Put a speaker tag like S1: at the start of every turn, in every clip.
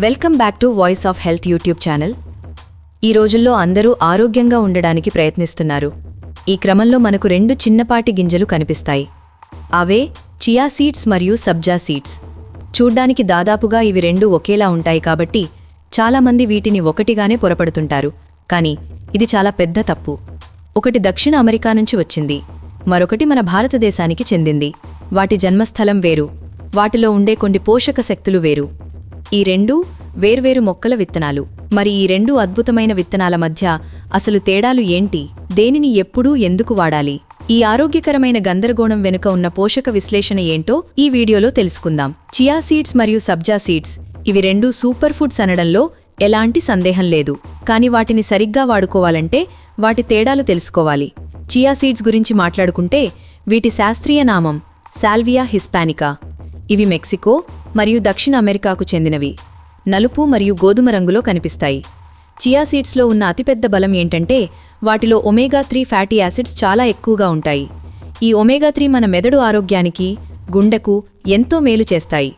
S1: Welcome back to voice of health YouTube channel. ఈ రోజుల్లో అందరూ ఆరోగ్యంగా ఉండడానికి ప్రయత్నిస్తున్నారు. ఈ క్రమంలో మనకు రెండు చిన్నపాటి గింజలు కనిపిస్తాయి. అవే చియా సీడ్స్ మరియు సబ్జా సీడ్స్. చూడ్డానికి దాదాపుగా ఇవి రెండు ఒకేలా ఉంటాయి కాబట్టి చాలామంది వీటిని ఒకటిగానే పొరపడుతుంటారు. కానీ ఇది చాలా పెద్ద తప్పు. ఒకటి దక్షిణ అమెరికా నుంచి వచ్చింది. మరొకటి మన భారతదేశానికి చెందింది. వాటి జన్మస్థలం వేరు. వాటిలో ఉండే కొన్ని పోషక శక్తులు వేరు. ఈ రెండు వేర్వేరు మొక్కల విత్తనాలు. మరి ఈ రెండు అద్భుతమైన విత్తనాల మధ్య అసలు తేడాలు ఏంటి? దేనిని ఎప్పుడూ ఎందుకు వాడాలి? ఈ ఆరోగ్యకరమైన గందరగోణం వెనుక ఉన్న పోషక విశ్లేషణ ఏంటో ఈ వీడియోలో తెలుసుకుందాం. చియా సీడ్స్ మరియు సబ్జా సీడ్స్ ఇవి రెండు సూపర్ ఫుడ్స్ అనడంలో ఎలాంటి సందేహం లేదు. కానీ వాటిని సరిగ్గా వాడుకోవాలంటే వాటి తేడాలు తెలుసుకోవాలి. చియా సీడ్స్ గురించి మాట్లాడుకుంటే వీటి శాస్త్రీయ నామం సాల్వియా హిస్పానికా. ఇవి మెక్సికో మరియు దక్షిణ అమెరికాకు చెందినవి. నలుపు మరియు గోధుమ రంగులో కనిపిస్తాయి. చియా సీడ్స్లో ఉన్న అతిపెద్ద బలం ఏంటంటే వాటిలో ఒమేగా త్రీ ఫ్యాటీ యాసిడ్స్ చాలా ఎక్కువగా ఉంటాయి. ఈ ఒమేగా త్రీ మన మెదడు ఆరోగ్యానికి గుండెకు ఎంతో మేలు చేస్తాయి.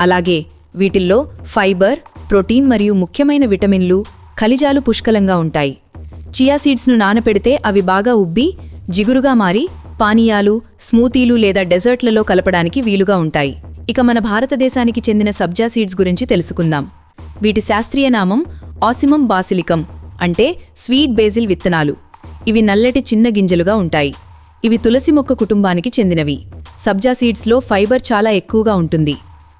S1: అలాగే వీటిల్లో ఫైబర్ ప్రోటీన్ మరియు ముఖ్యమైన విటమిన్లు ఖనిజాలు పుష్కలంగా ఉంటాయి. చియా సీడ్స్ను నానపెడితే అవి బాగా ఉబ్బి జిగురుగా మారి పానీయాలు స్మూతీలు లేదా డెజర్ట్లలో కలపడానికి వీలుగా ఉంటాయి. ఇక మన భారతదేశానికి చెందిన సబ్జా సీడ్స్ గురించి తెలుసుకుందాం. వీటి శాస్త్రీయ నామం ఆసిమం బాసిలికం అంటే స్వీట్ బేజిల్ విత్తనాలు. ఇవి నల్లటి చిన్న గింజలుగా ఉంటాయి. ఇవి తులసి మొక్క కుటుంబానికి చెందినవి. సబ్జా సీడ్స్లో ఫైబర్ చాలా ఎక్కువగా ఉంటుంది.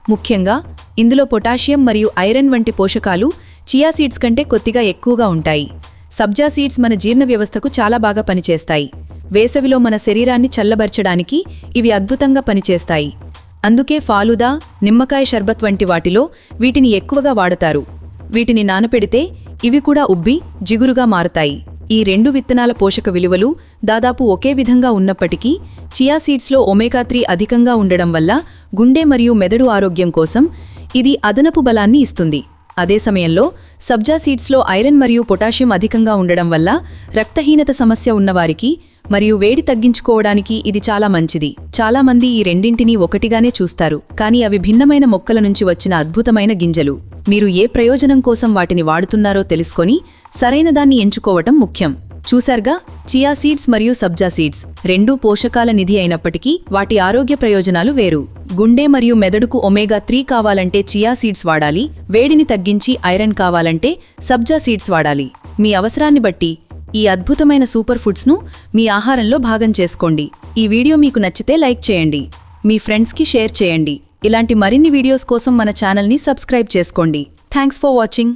S1: ముఖ్యంగా ఇందులో పొటాషియం మరియు ఐరన్ వంటి పోషకాలు చియా సీడ్స్ కంటే కొద్దిగా ఎక్కువగా ఉంటాయి. సబ్జా సీడ్స్ మన జీర్ణ వ్యవస్థకు చాలా బాగా పనిచేస్తాయి. వేసవిలో మన శరీరాన్ని చల్లబరచడానికి ఇవి అద్భుతంగా పనిచేస్తాయి. అందుకే ఫాలుదా నిమ్మకాయ షర్బత్ వంటి వాటిలో వీటిని ఎక్కువగా వాడతారు. వీటిని నానపెడితే ఇవి కూడా ఉబ్బి జిగురుగా మారతాయి. ఈ రెండు విత్తనాల పోషక విలువలు దాదాపు ఒకే విధంగా ఉన్నప్పటికీ చియా సీడ్స్లో ఒమేగా త్రీ అధికంగా ఉండడం వల్ల గుండె మరియు మెదడు ఆరోగ్యం కోసం ఇది అదనపు బలాన్ని ఇస్తుంది. అదే సమయంలో సబ్జా సీడ్స్లో ఐరన్ మరియు పొటాషియం అధికంగా ఉండడం వల్ల రక్తహీనత సమస్య ఉన్నవారికి మరియు వేడి తగ్గించుకోవడానికి ఇది చాలా మంచిది. చాలా మంది ఈ రెండింటినీ ఒకటిగానే చూస్తారు కానీ అవి భిన్నమైన మొక్కల నుంచి వచ్చిన అద్భుతమైన గింజలు. మీరు ఏ ప్రయోజనం కోసం వాటిని వాడుతున్నారో తెలుసుకొని సరైన దాన్ని ఎంచుకోవటం ముఖ్యం. చూశారుగా చియా సీడ్స్ మరియు సబ్జా సీడ్స్ రెండూ పోషకాల నిధి అయినప్పటికీ వాటి ఆరోగ్య ప్రయోజనాలు వేరు. గుండె మరియు మెదడుకు ఒమేగా త్రీ కావాలంటే చియా సీడ్స్ వాడాలి వేడిని తగ్గించి ఐరన్ కావాలంటే సబ్జా సీడ్స్ వాడాలి. మీ అవసరాన్ని బట్టి ఈ అద్భుతమైన సూపర్ ఫుడ్స్ను మీ ఆహారంలో భాగం చేసుకోండి. ఈ వీడియో మీకు నచ్చితే లైక్ చేయండి. మీ ఫ్రెండ్స్కి షేర్ చేయండి. ఇలాంటి మరిన్ని వీడియోస్ కోసం మన ఛానల్ని సబ్స్క్రైబ్ చేసుకోండి. Thanks for watching.